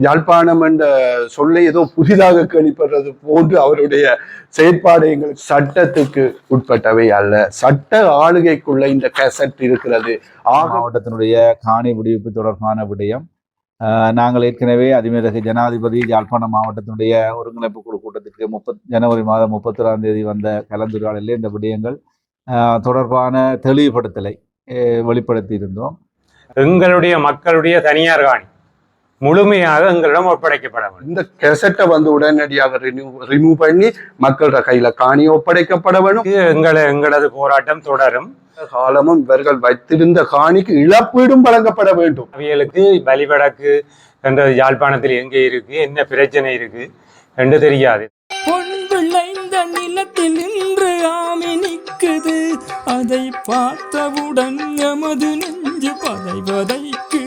யாழ்ப்பாணம் என்ற சொல்லை ஏதோ புதிதாக கேள்விப்படுறது போன்று அவருடைய செயற்பாடு எங்களுக்கு சட்டத்துக்கு உட்பட்டவை அல்ல. சட்ட ஆளுகைக்குள்ள இந்த கசட் இருக்கிறது. ஆக மாவட்டத்தினுடைய காணி விடுவிப்பு தொடர்பான விடயம் நாங்கள் ஏற்கனவே அதிமேதகு ஜனாதிபதி யாழ்ப்பாணம் மாவட்டத்தினுடைய ஒருங்கிணைப்பு குழு கூட்டத்திற்கு முப்பத் ஜனவரி மாதம் முப்பத்தொராம் தேதி வந்த கலந்துரையாடலில் இந்த விடயங்கள் அஹ், தொடர்பான தெளிவுபடுத்தலை வெளிப்படுத்தி இருந்தோம் எங்களுடைய மக்களுடைய தனியார் காணி. முழுமையாக எங்களிடம் ஒப்படைக்கப்பட வேண்டும். இந்த கெசட்டை வந்து உடனடியாக ரினியூ ரிமூவ் பண்ணி மக்களோட கையில காணி ஒப்படைக்கப்பட வேணும் இது எங்களை எங்களது போராட்டம் தொடரும். காலமும் இவர்கள் வைத்திருந்த காணிக்கு இழப்பீடும் வழங்கப்பட வேண்டும். அவியலுக்கு பலிவடக்கு என்ற யாழ்ப்பாணத்தில் எங்கே இருக்கு என்ன பிரச்சனை இருக்கு என்று தெரியாது. நிலத்தில் நின்று ஆமி நிற்குது. அதை பார்த்தவுடன் எமது நெஞ்சு பதை பதைக்குது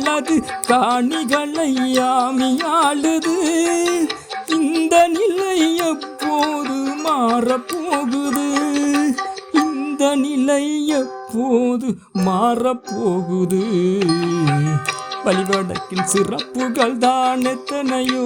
எங்களது காணிகளை ஆமி இந்த நிலை எப்போது மாறப்போகுது? இந்த நிலை எப்போது மாறப்போகுது? வழிவடக்கின் சிறப்புகள் தான் எத்தனையோ.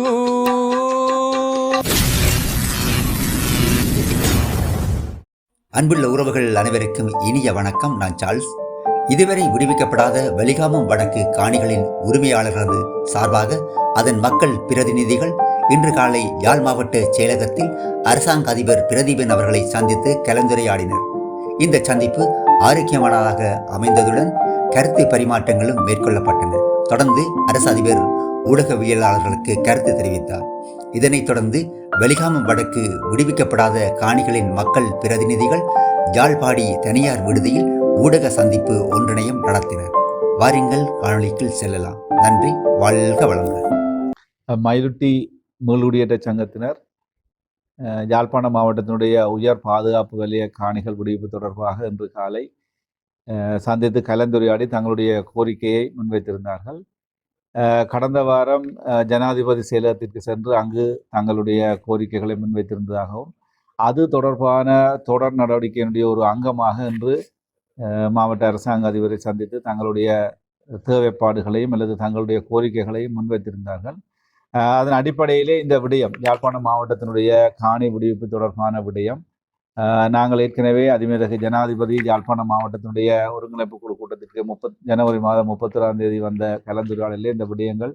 அன்புள்ள உறவுகள் அனைவருக்கும் இனிய வணக்கம். நான் சார்ல்ஸ். இதுவரை விடுவிக்கப்படாத வலிகாமம் வடக்கு காணிகளின் உரிமையாளர்களது சார்பாக அதன் மக்கள் பிரதிநிதிகள் இன்று காலை யாழ் மாவட்ட செயலகத்தில் அரசாங்க அதிபர் பிரதீபன் அவர்களை சந்தித்து கலந்துரையாடினர். இந்த சந்திப்பு ஆரோக்கியமானதாக அமைந்ததுடன் கருத்து பரிமாற்றங்களும் மேற்கொள்ளப்பட்டன. தொடர்ந்து அரசு அதிபர் ஊடகவியலாளர்களுக்கு கருத்து தெரிவித்தார். இதனைத் தொடர்ந்து வெளிகாமம் வடக்கு விடுவிக்கப்படாத காணிகளின் மக்கள் பிரதிநிதிகள் ஜாழ்பாடி தனியார் விடுதியில் ஊடக சந்திப்பு ஒன்றினையும் நடத்தினர். வாருங்கள் காணொலிக்குள் செல்லலாம். நன்றி வாழ்க வளங்கள் மயிலுட்டி மீளுடியேற்ற சங்கத்தினர் யாழ்ப்பாண மாவட்டத்தினுடைய உயர் பாதுகாப்பு வலய காணிகள் விடுவிப்பு தொடர்பாக இன்று காலை சந்தித்து கலந்துரையாடி தங்களுடைய கோரிக்கையை முன்வைத்திருந்தார்கள். கடந்த வாரம் ஜனாதிபதி செயலகத்திற்கு சென்று அங்கு தங்களுடைய கோரிக்கைகளை முன்வைத்திருந்ததாகவும் அது தொடர்பான தொடர் நடவடிக்கையினுடைய ஒரு அங்கமாக இன்று மாவட்ட அரசாங்க அதிபரை சந்தித்து தங்களுடைய தேவைப்பாடுகளையும் அல்லது தங்களுடைய கோரிக்கைகளையும் முன்வைத்திருந்தார்கள். அதன் அடிப்படையிலே இந்த விடயம் யாழ்ப்பாணம் மாவட்டத்தினுடைய காணி விடுவிப்பு தொடர்பான விடயம் நாங்கள் ஏற்கனவே அதிமேதகு ஜனாதிபதி யாழ்ப்பாணம் மாவட்டத்தினுடைய ஒருங்கிணைப்பு குழு கூட்டத்திற்கு முப்பத் ஜனவரி மாதம் முப்பத்தொராம் தேதி வந்த கலந்துரையாடலே இந்த விடயங்கள்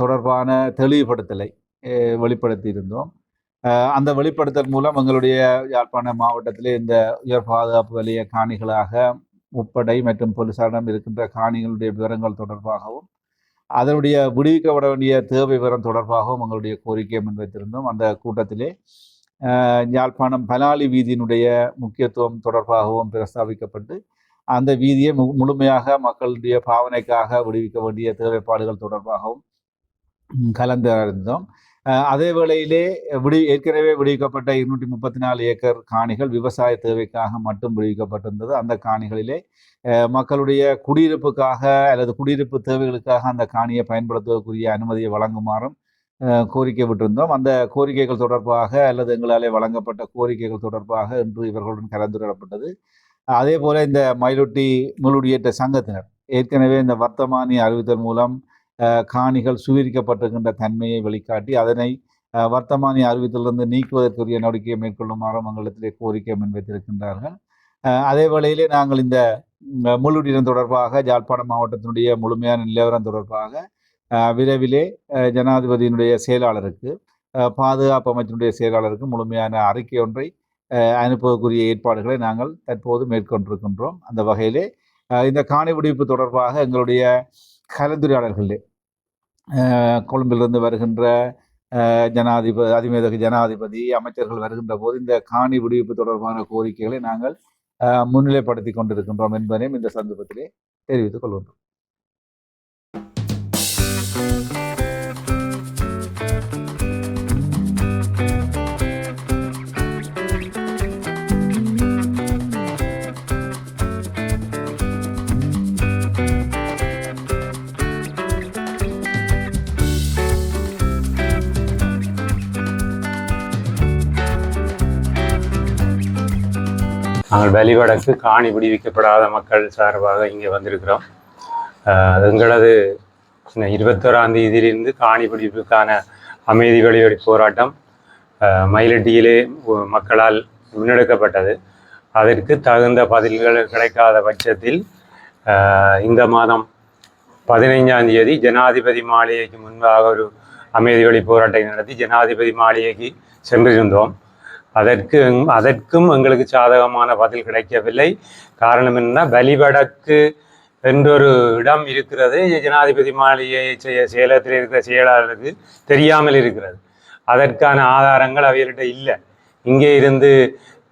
தொடர்பான தெளிவுபடுத்தலை வெளிப்படுத்தியிருந்தோம். வெளிப்படுத்தி இருந்தோம் அந்த வெளிப்படுத்தல் மூலம் எங்களுடைய யாழ்ப்பாண மாவட்டத்திலே இந்த உயர் பாதுகாப்பு வலய காணிகளாக முப்படை மற்றும் போலீசாரிடம் இருக்கின்ற காணிகளுடைய விவரங்கள் தொடர்பாகவும் அதனுடைய விடுவிக்கப்பட வேண்டிய தேவை விவரம் தொடர்பாகவும் எங்களுடைய கோரிக்கையை முன்வைத்திருந்தோம். அந்த கூட்டத்திலே யாழ்ப்பாணம் பலாலி வீதியினுடைய முக்கியத்துவம் தொடர்பாகவும் பிரஸ்தாபிக்கப்பட்டு அந்த வீதியை மு முழுமையாக மக்களுடைய பாவனைக்காக விடுவிக்க வேண்டிய தேவைப்பாடுகள் தொடர்பாகவும் கலந்து கலந்தறிந்தோம் அதே வேளையிலே விடு ஏற்கனவே விடுவிக்கப்பட்ட இருநூற்றி முப்பத்தி நாலு ஏக்கர் காணிகள் விவசாய தேவைக்காக மட்டும் விடுவிக்கப்பட்டிருந்தது. அந்த காணிகளிலே மக்களுடைய குடியிருப்புக்காக அல்லது குடியிருப்பு தேவைகளுக்காக அந்த காணியை பயன்படுத்துவதற்குரிய அனுமதியை வழங்குமாறும் கோரிக்கை விட்டிருந்தோம். அந்த கோரிக்கைகள் தொடர்பாக அல்லது எங்களாலே வழங்கப்பட்ட கோரிக்கைகள் தொடர்பாக இன்று இவர்களுடன் கலந்துரையாடப்பட்டது. அதே போல இந்த மயிலொட்டி முழுடியேற்ற சங்கத்தினர் ஏற்கனவே இந்த வர்த்தமானி அறிவித்தல் மூலம் காணிகள் சுவீரிக்கப்பட்டிருக்கின்ற தன்மையை வெளிக்காட்டி அதனை வர்த்தமானி அறிவித்திலிருந்து நீக்குவதற்குரிய நடவடிக்கையை மேற்கொள்ளுமாறும் எங்களிடத்திலே கோரிக்கை முன்வைத்திருக்கின்றார்கள். அதே வேளையிலே நாங்கள் இந்த ம், தொடர்பாக யாழ்ப்பாணம் மாவட்டத்தினுடைய முழுமையான நிலவரம் தொடர்பாக விரைவிலே ஜனாதிபதியினுடைய செயலாளருக்கு பாதுகாப்பு அமைச்சினுடைய செயலாளருக்கு முழுமையான அறிக்கை ஒன்றை அனுப்புவதற்குரிய ஏற்பாடுகளை நாங்கள் தற்போது மேற்கொண்டிருக்கின்றோம். அந்த வகையிலே இந்த காணி விடுவிப்பு தொடர்பாக எங்களுடைய கலந்துரையாளர்களே கொழும்பிலிருந்து வருகின்ற ஜனாதிபதி அதிமேதக ஜனாதிபதி அமைச்சர்கள் வருகின்ற போது இந்த காணி விடுவிப்பு தொடர்பான கோரிக்கைகளை நாங்கள் முன்னிலைப்படுத்தி கொண்டிருக்கின்றோம் என்பதையும் இந்த சந்தர்ப்பத்திலே தெரிவித்துக் கொள்கின்றோம். நாங்கள் வெளிவடக்கு காணி விடுவிக்கப்படாத மக்கள் சார்பாக இங்கே வந்திருக்கிறோம். எங்களது இருபத்தோராம் தேதியிலிருந்து காணி பிடிப்புக்கான அமைதி வழிவழி போராட்டம் மயிலட்டியிலே மக்களால் முன்னெடுக்கப்பட்டது. அதற்கு தகுந்த பதில்கள் கிடைக்காத பட்சத்தில் இந்த மாதம் பதினைஞ்சாம் தேதி ஜனாதிபதி மாளிகைக்கு முன்பாக ஒரு அமைதி வழி போராட்டத்தை நடத்தி ஜனாதிபதி மாளிகைக்கு சென்றிருந்தோம். அதற்கு அதற்கும் எங்களுக்கு சாதகமான பதில் கிடைக்கவில்லை. காரணம் என்னன்னா பலிவடக்கு என்றொரு இடம் இருக்கிறது. ஜனாதிபதி மாளிகை சேலத்தில் இருக்கிற செயலாளருக்கு தெரியாமல் இருக்கிறது. அதற்கான ஆதாரங்கள் அவர்கிட்ட இல்லை. இங்கே இருந்து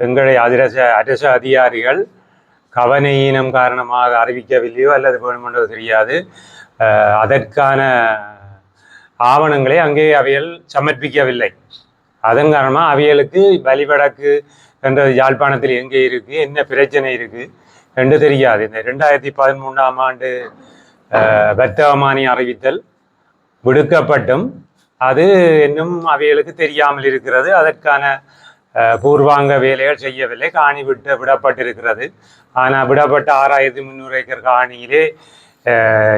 எங்களை அதிரச அரச அதிகாரிகள் கவனையீனம் காரணமாக அறிவிக்கவில்லையோ அல்லது வேணுமென்றோ தெரியாது. அதற்கான ஆவணங்களை அங்கே அவைகள் சமர்ப்பிக்கவில்லை. அதன் காரணமாக அவைகளுக்கு வலிவடக்கு என்ற யாழ்ப்பாணத்தில் எங்கே இருக்கு என்ன பிரச்சனை இருக்கு என்று தெரியாது. இந்த ரெண்டாயிரத்தி பதிமூன்றாம் ஆண்டு வர்த்தகமானி அறிவித்தல் விடுக்கப்பட்டும். அது இன்னும் அவைகளுக்கு தெரியாமல் இருக்கிறது. அதற்கான பூர்வாங்க வேலைகள் செய்யவில்லை. காணி விட்டு விடப்பட்டிருக்கிறது. ஆனால் விடப்பட்ட ஆறாயிரத்தி முந்நூறு ஏக்கர் காணியிலே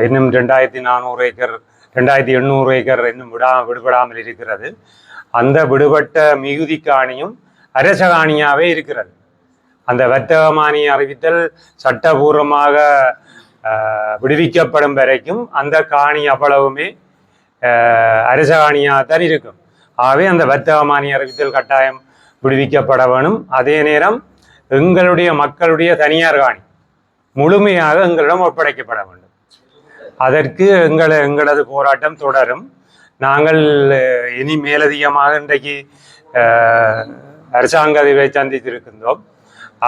இன்னும் ரெண்டாயிரத்தி நானூறு ஏக்கர் ரெண்டாயிரத்தி எண்ணூறு ஏக்கர் இன்னும் விடா விடுபடாமல் இருக்கிறது. அந்த விடுபட்ட மிகுதி காணியும் அரச காணியாகவே இருக்கிறது. அந்த வர்த்தகமானி அறிவித்தல் சட்டபூர்வமாக விடுவிக்கப்படும் வரைக்கும் அந்த காணி அவ்வளவுமே அரசகாணியாக தான் இருக்கும். ஆகவே அந்த வர்த்தகமானி அறிவித்தல் கட்டாயம் விடுவிக்கப்பட வேணும். அதே நேரம் எங்களுடைய மக்களுடைய தனியார் காணி முழுமையாக எங்களிடம் ஒப்படைக்கப்பட வேண்டும். அதற்கு எங்களை எங்களது போராட்டம் தொடரும். நாங்கள் இனி மேலதிகமாக இன்றைக்கு அரசாங்க அதிபரை சந்தித்திருக்கின்றோம்.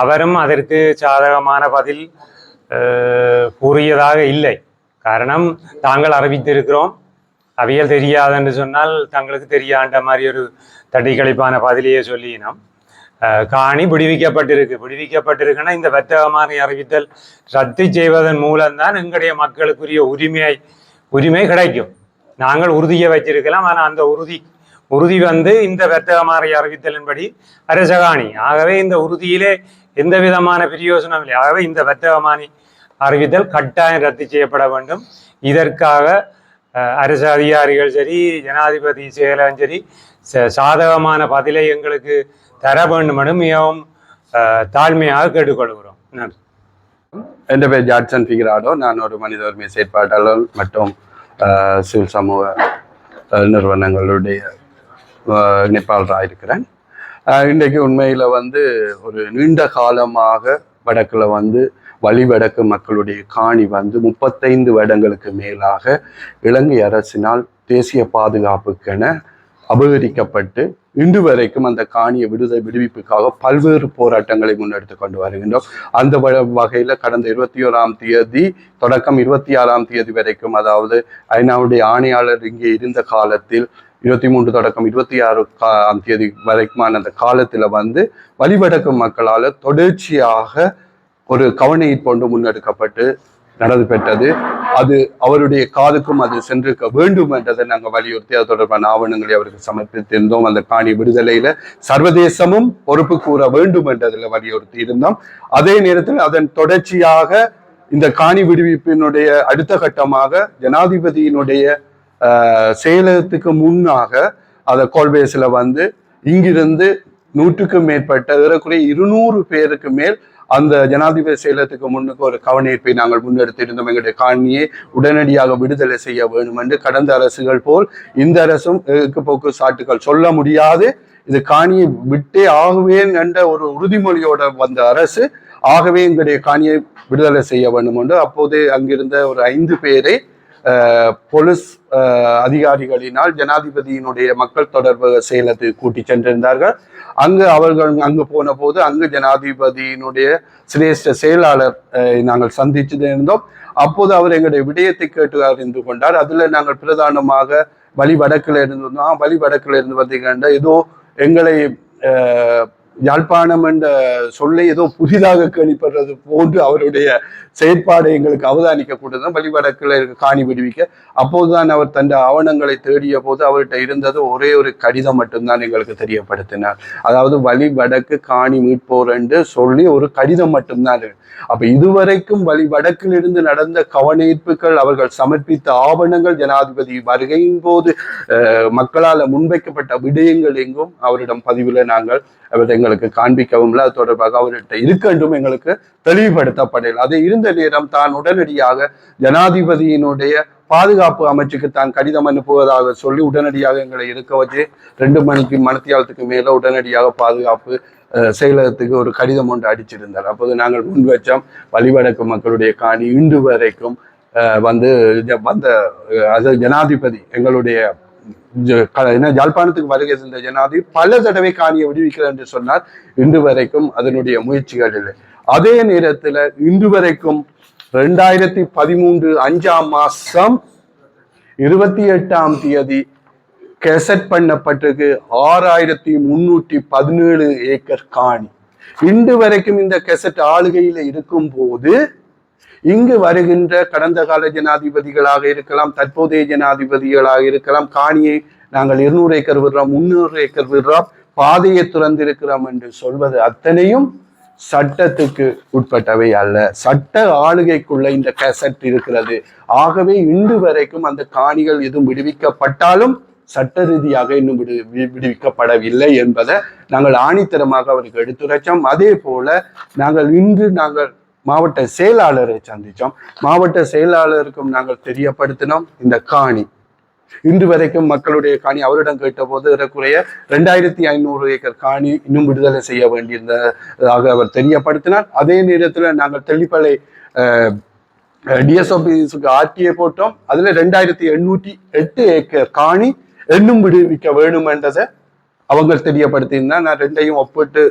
அவரும் அதற்கு சாதகமான பதில் கூறியதாக இல்லை. காரணம் தாங்கள் அறிவித்திருக்கிறோம். அவியல் தெரியாதுன்னு சொன்னால் தங்களுக்கு தெரியாண்ட மாதிரி ஒரு தட்டிக்கழிப்பான பதிலையே சொல்லினோம் காணி விடுவிக்கப்பட்டிருக்கு. விடுவிக்கப்பட்டிருக்குன்னா இந்த வர்த்தகமான அறிவித்தல் ரத்து செய்வதன் மூலம்தான் எங்களுடைய மக்களுக்குரிய உரிமையை உரிமை கிடைக்கும். நாங்கள் உறுதியை வச்சிருக்கலாம் ஆனால் அந்த உறுதி உறுதி வந்து இந்த வர்த்தகமாறை அறிவித்தலின்படி அரசகாணி. ஆகவே இந்த உறுதியிலே எந்த விதமான பிரயோசனம் இல்லை. ஆகவே இந்த வெத்தகமானி அறிவித்தல் கட்டாயம் ரத்து செய்யப்பட வேண்டும். இதற்காக அஹ், அரசு அதிகாரிகள் சரி ஜனாதிபதி செயலகம் சரி சாதகமான பதிலை எங்களுக்கு தர வேண்டும் என மிகவும் தாழ்மையாக கேட்டுக்கொள்கிறோம். நன்றி. என் பேர் ஜாட்சன் ஃபிகராடோ. நான் ஒரு மனித உரிமை செயற்பாட்டாளர் மற்றும் சிவில் சமூக நிறுவனங்களுடைய இணைப்பாளராக இருக்கிறேன் இன்றைக்கு உண்மையில் வந்து ஒரு நீண்ட காலமாக வடக்கில் வந்து வழிவடக்கு மக்களுடைய காணி வந்து முப்பத்தைந்து வருடங்களுக்கு மேலாக இலங்கை அரசினால் தேசிய பாதுகாப்புக்கென அபகரிக்கப்பட்டு இன்று வரைக்கும் அந்த காணிய விடுதலை விடுவிப்புக்காக பல்வேறு போராட்டங்களை முன்னெடுத்து கொண்டு வருகின்றோம். அந்த வ- வகையில கடந்த இருபத்தி ஓராம் தேதி தொடக்கம் இருபத்தி ஆறாம் தேதி வரைக்கும் அதாவது ஐநாவுடைய ஆணையாளர் இங்கே இருந்த காலத்தில் இருபத்தி மூன்று தொடக்கம் இருபத்தி ஆறு கா- ஆம் தேதி வரைக்குமான அந்த காலத்தில் வந்து வழிவடக்கு மக்களால் தொடர்ச்சியாக ஒரு கவனையை கொண்டு முன்னெடுக்கப்பட்டு நடந்து பெற்றது. அது அவருடைய காதுக்கும் அது சென்றிருக்க வேண்டும் என்றதை நாங்கள் வலியுறுத்தி அது தொடர்பான ஆவணங்களை அவருக்கு சமர்ப்பித்திருந்தோம். அந்த காணி விடுதலையில சர்வதேசமும் பொறுப்பு கூற வேண்டும் என்றதில் வலியுறுத்தி இருந்தோம். அதே நேரத்தில் அதன் தொடர்ச்சியாக இந்த காணி விடுவிப்பினுடைய அடுத்த கட்டமாக ஜனாதிபதியினுடைய ஆஹ், செயலகத்துக்கு முன்னாக அதை கோல்பேஸில் வந்து இங்கிருந்து நூற்றுக்கும் மேற்பட்ட ஏறக்குறைய இருநூறு பேருக்கு மேல் அந்த ஜனாதிபதி செயலகத்துக்கு முன்னுக்கு ஒரு கவனீர்ப்பை நாங்கள் முன்னெடுத்திருந்தோம். எங்களுடைய காணியை உடனடியாக விடுதலை செய்ய வேண்டும் என்று கடந்த அரசுகள் போல் இந்த அரசும் போக்கு சாட்டுகள் சொல்ல முடியாது. இது காணியை விட்டே ஆகுவேன் என்ற ஒரு உறுதிமொழியோட வந்த அரசு ஆகவே எங்களுடைய காணியை விடுதலை செய்ய வேண்டும் என்று அப்போதே அங்கிருந்த ஒரு ஐந்து பேரை போலீஸ் அதிகாரிகளினால் ஜனாதிபதியினுடைய மக்கள் தொடர்பு செயலத்துக்கு கூட்டி சென்றிருந்தார்கள். அங்கு அவர்கள் அங்கு போன போது அங்கு ஜனாதிபதியினுடைய சிரேஷ்ட செயலாளர் நாங்கள் சந்தித்து இருந்தோம் அப்போது அவர் எங்களுடைய விடயத்தை கேட்டு அறிந்து கொண்டார். அதில் நாங்கள் பிரதானமாக வழி வடக்கில் இருந்து வழி வடக்கில் இருந்து வந்தீங்கன்னா ஏதோ எங்களை யாழ்ப்பாணம் என்ற சொல்லை ஏதோ புதிதாக கேள்விப்படுறது போன்று அவருடைய செயற்பாடு எங்களுக்கு அவதானிக்க கூடதான் வழிவடக்கில் இருக்க காணி விடுவிக்க. அப்போதுதான் அவர் தன் ஆவணங்களை தேடிய போது அவர்கிட்ட இருந்தது ஒரே ஒரு கடிதம் மட்டும்தான் எங்களுக்கு தெரியப்படுத்தினார். அதாவது வழிவடக்கு காணி மீட்போர் என்று சொல்லி ஒரு கடிதம் மட்டும்தான் அப்ப இதுவரைக்கும் வழிவடக்கில் இருந்து நடந்த கவனீர்ப்புகள் அவர்கள் சமர்ப்பித்த ஆவணங்கள் ஜனாதிபதி வருகையின் போது மக்களால் முன்வைக்கப்பட்ட விடயங்கள் எங்கும் அவரிடம் பதிவில் நாங்கள் அவர் எங்களுக்கு காண்பிக்கவும் இல்லை. அது தொடர்பாக அவர்கிட்ட இருக்கென்றும் எங்களுக்கு தெளிவுபடுத்தப்படவில்லை அது இருந்த நேரம் தான் உடனடியாக ஜனாதிபதியினுடைய பாதுகாப்பு அமைச்சுக்கு தான் கடிதம் அனுப்புவதாக சொல்லி உடனடியாக எங்களை இருக்க வச்சு ரெண்டு மணிக்கு மணத்தியாலத்துக்கு மேல உடனடியாக பாதுகாப்பு செயலகத்துக்கு ஒரு கடிதம் ஒன்று அடிச்சிருந்தார். அப்போது நாங்கள் முன் வச்சோம். வழிவடக்கு மக்களுடைய காணி இன்று வரைக்கும் வந்து வந்த அது ஜனாதிபதி எங்களுடைய என்ன ஜாழ்ப்பாணத்துக்கு வருகை சென்ற ஜனாதிபதி பல தடவை காணியை விடுவிக்கிறார் என்று சொன்னார் இன்று வரைக்கும் அதனுடைய முயற்சிகள் இல்லை. அதே நேரத்தில் இன்று வரைக்கும் ரெண்டாயிரத்தி பதிமூன்று அஞ்சாம் மாசம் இருபத்தி எட்டாம் தேதி கெசட் பண்ணப்பட்டிருக்கு ஆறாயிரத்தி முன்னூற்றி பதினேழு ஏக்கர் காணி. இன்று வரைக்கும் இந்த கெசட் ஆளுகையில் இருக்கும் போது இங்கு வருகின்ற கடந்த கால ஜனாதிபதிகளாக இருக்கலாம் தற்போதைய ஜனாதிபதிகளாக இருக்கலாம் காணியை நாங்கள் இருநூறு ஏக்கர் விடுறோம் முன்னூறு ஏக்கர் விடுறோம் பாதையை துறந்திருக்கிறோம் என்று சொல்வது அத்தனையும் சட்டத்துக்கு உட்பட்டவை அல்ல. சட்ட ஆளுகைக்குள்ள இந்த கேசட் இருக்கிறது. ஆகவே இன்று வரைக்கும் அந்த காணிகள் எதுவும் விடுவிக்கப்பட்டாலும் சட்ட ரீதியாக இன்னும் விடு வி- விடுவிக்கப்படவில்லை என்பதை நாங்கள் ஆணித்தரமாக அவருக்கு எடுத்துரைச்சோம். அதே போல நாங்கள் இன்று நாங்கள் மாவட்ட செயலாளரை சந்தித்தோம் மாவட்ட செயலாளருக்கும் நாங்கள் தெரியப்படுத்தினோம். இந்த காணி. இன்று வரைக்கும் மக்களுடைய காணி அவரிடம் கேட்டபோது ஏறக்குறைய ரெண்டாயிரத்தி ஐநூறு ஏக்கர் காணி இன்னும் விடுதலை செய்ய வேண்டியிருந்ததாக அவர் தெரியப்படுத்தினார். அதே நேரத்தில் நாங்கள் தெளிப்பலை டிஎஸ்ஓபிஸுக்கு ஆர்டிஏ போட்டோம். அதுல ரெண்டாயிரத்தி எண்ணூற்றி எட்டு ஏக்கர் காணி இன்னும் விடுவிக்க வேணும் என்றதை அவங்க தெரியப்படுத்தியிருந்தா நான் ரெண்டையும் ஒப்பிட்டு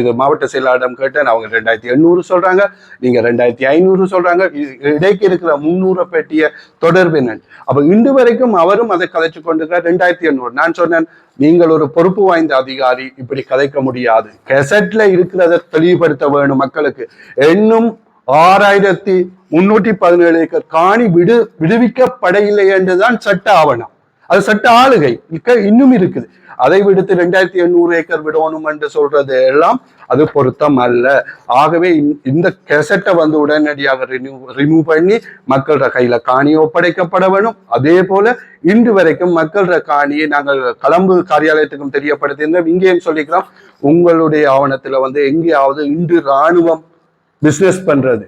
இது மாவட்ட செயலாளரிடம் கேட்டேன். அவங்க ரெண்டாயிரத்தி எண்ணூறு சொல்றாங்க நீங்க ரெண்டாயிரத்தி ஐநூறு சொல்றாங்க. இடைக்கு இருக்கிற முன்னூறு பற்றிய தொடர்பு என்னன்னு. அப்ப இன்று வரைக்கும் அவரும் அதை கதைச்சு கொண்டிருக்கிறார் ரெண்டாயிரத்தி எண்ணூறு. நான் சொன்னேன் நீங்கள் ஒரு பொறுப்பு வாய்ந்த அதிகாரி இப்படி கதைக்க முடியாது. கெசட்ல இருக்கிறத தெளிவுபடுத்த வேணும் மக்களுக்கு. இன்னும் ஆறாயிரத்தி முன்னூற்றி பதினேழு ஏக்கர் காணி விடு விடுவிக்கப்படவில்லை என்றுதான் சட்ட ஆவணம். அது சட்ட ஆளுகை. இன்னும் இருக்குது. அதை விடுத்து ரெண்டாயிரத்தி எண்ணூறு ஏக்கர் விடணும் என்று சொல்றது எல்லாம் அது பொருத்தம் அல்ல. ஆகவே இந்த- இந்த கெசட்டை வந்து உடனடியாக ரினியூ ரிமூவ் பண்ணி மக்களோட கையில காணி ஒப்படைக்கப்பட வேணும். அதே போல இன்று வரைக்கும் மக்களோட காணியை நாங்கள் களம்பு காரியாலயத்துக்கும் தெரியப்படுத்தியிருந்தோம். இங்கேயும் சொல்லிக்கிறோம் உங்களுடைய ஆவணத்துல வந்து எங்கேயாவது இன்று இராணுவம் பிசினஸ் பண்றது.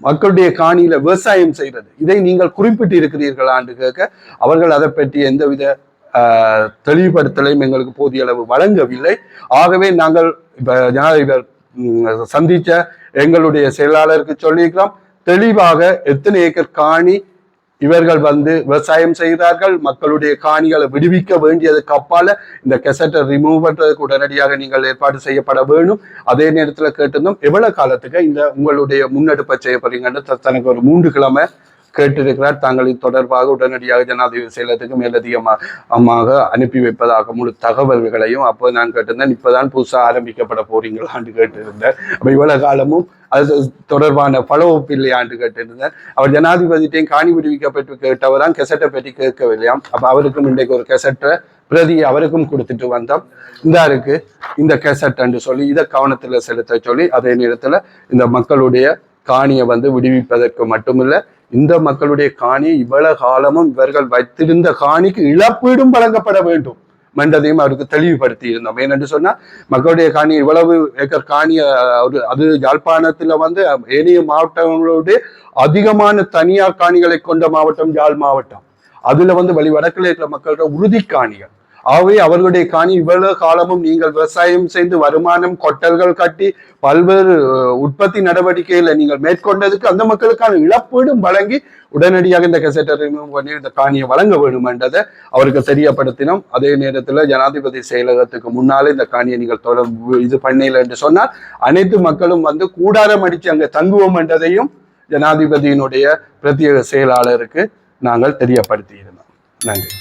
மக்களுடைய காணியில விவசாயம் செய்கிறது இதை நீங்கள் குறிப்பிட்டு இருக்கிறீர்களான்னு கேட்க அவர்கள் அதை பற்றி எந்தவித ஆஹ், தெளிவுபடுத்தலையும் எங்களுக்கு போதிய அளவு வழங்கவில்லை. ஆகவே நாங்கள் இப்போ ஜனாதிபதி சந்திச்ச எங்களுடைய செயலாளருக்கு சொல்லியிருக்கிறோம். தெளிவாக எத்தனை ஏக்கர் காணி இவர்கள் வந்து விவசாயம் செய்கிறார்கள் மக்களுடைய காணிகளை விடுவிக்க வேண்டியதுக்கு அப்பால இந்த கெசட்டை ரிமூவ் பண்றதுக்கு உடனடியாக நீங்கள் ஏற்பாடு செய்யப்பட வேணும். அதே நேரத்துல கேட்டிருந்தோம் எவ்வளவு காலத்துக்கு இந்த உங்களுடைய முன்னெடுப்பை செய்ய போறீங்கன்னு தனக்கு ஒரு மூன்று கிழமை கேட்டிருக்கிறார். தாங்கள் இது தொடர்பாக உடனடியாக ஜனாதிபதி செயலத்துக்கு மேலதிகமாக அனுப்பி வைப்பதாக முழு தகவல்களையும் அப்போ நான் கேட்டிருந்தேன். இப்பதான் புதுசாக ஆரம்பிக்கப்பட போறீங்களான்னு கேட்டிருந்தேன். அப்ப இவ்வளவு காலமும் அது தொடர்பான பலவப்பு இல்லையான்னு கேட்டிருந்தேன். அவர் ஜனாதிபதியிட்டையும் காணி விடுவிக்கப்பட்டு கேட்டவரான் கெசட்டை பற்றி கேட்கவில்லையாம் அப்ப அவருக்கும் இன்றைக்கு ஒரு கெசட்டை பிரதி அவருக்கும் கொடுத்துட்டு வந்தோம். இந்த இருக்கு. இந்த கெசட்ன்னு சொல்லி இதை கவனத்துல செலுத்த சொல்லி அதே நேரத்துல இந்த மக்களுடைய காணியை வந்து விடுவிப்பதற்கு மட்டுமில்லை இந்த மக்களுடைய காணி இவ்வளவு காலமும் இவர்கள் வைத்திருந்த காணிக்கு இழப்பீடும் வழங்கப்பட வேண்டும் என்றதையும் அவருக்கு தெளிவுபடுத்தி இருந்தோம் ஏனென்று சொன்னா மக்களுடைய காணி இவ்வளவு ஏக்கர் காணி அஹ், ஒரு அது யாழ்ப்பாணத்துல வந்து ஏனைய மாவட்டங்களுடைய அதிகமான தனியார் காணிகளை கொண்ட மாவட்டம் யாழ் மாவட்டம். அதுல வந்து வழி வடக்கில் இருக்கிற மக்களோட உறுதி காணிகள். ஆகவே அவர்களுடைய காணி இவ்வளவு காலமும் நீங்கள் விவசாயம் செய்து வருமானம் கொட்டல்கள் கட்டி பல்வேறு உற்பத்தி நடவடிக்கைகளை நீங்கள் மேற்கொண்டதுக்கு அந்த மக்களுக்கான இழப்பீடும் வழங்கி உடனடியாக இந்த கெசட்டை ரிமூவ் பண்ணி இந்த காணியை வழங்க வேண்டும் என்றதை அவருக்கு தெரியப்படுத்தினோம். அதே நேரத்தில் ஜனாதிபதி செயலகத்துக்கு முன்னாலே இந்த காணியை நீங்கள் தொடர்பு இது பண்ணல என்று சொன்னால் அனைத்து மக்களும் வந்து கூடாரம் அடித்து அங்கே தங்குவோம் என்றதையும் ஜனாதிபதியினுடைய பிரத்யேக செயலாளருக்கு நாங்கள் தெரியப்படுத்தியிருந்தோம். நன்றி.